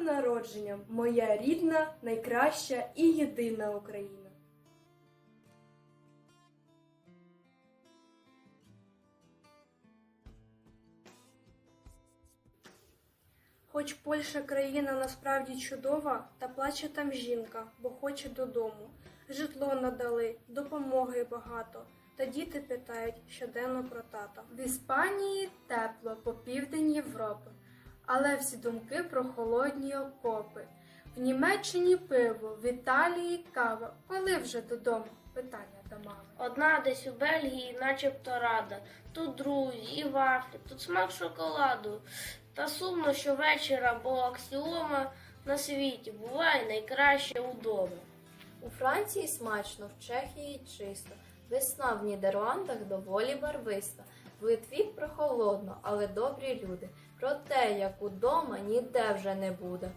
народженням, моя рідна, найкраща і єдина Україна. Хоч Польща країна насправді чудова, та плаче там жінка, бо хоче додому. Житло надали, допомоги багато, та діти питають щоденно про тата. В Іспанії тепло по південь Європи, але всі думки про холодні окопи. В Німеччині пиво, в Італії кава. Коли вже додому? Питання до мами. Одна десь у Бельгії, начебто рада. Тут друзі і вафлі, тут смак шоколаду. Та сумно, що вечора, бо аксіома на світі буває найкраще удома. У Франції смачно, в Чехії чисто. Весна в Нідерландах доволі барвиста. В Литві прохолодно, але добрі люди. Про те, як удома, ніде вже не буде.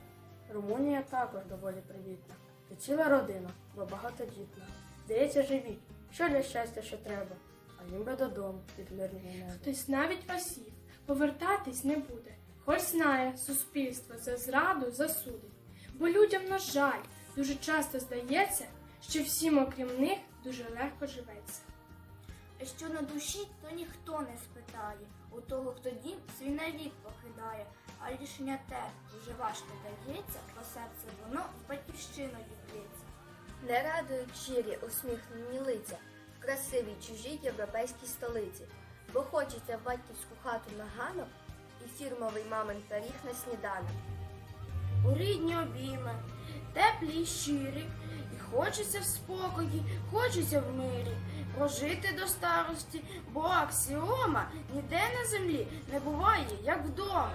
Румунія також доволі привітна. Ти ціла родина, бо багатодітна. Здається, живіть. Що для щастя ще треба? А їм би додому під мирне небо. Хтось навіть осів, повертатись не буде. Хоч знає, суспільство за зраду засудить. Бо людям, на жаль, дуже часто здається, що всім, окрім них, дуже легко живеться. Що на душі, то ніхто не спитає. У того, хто дім, свій навік покидає, а рішення те дуже важко дається, бо серце воно в батьківщину б'ється. Не радують щирі усміхнені лиця в красивій чужій європейській столиці, бо хочеться в батьківську хату на ганок і фірмовий мамин пиріг на сніданок. У рідні обійми, теплі щирі, хочеться в спокої, хочеться в мирі, прожити до старості, бо аксіома ніде на землі не буває, як вдома.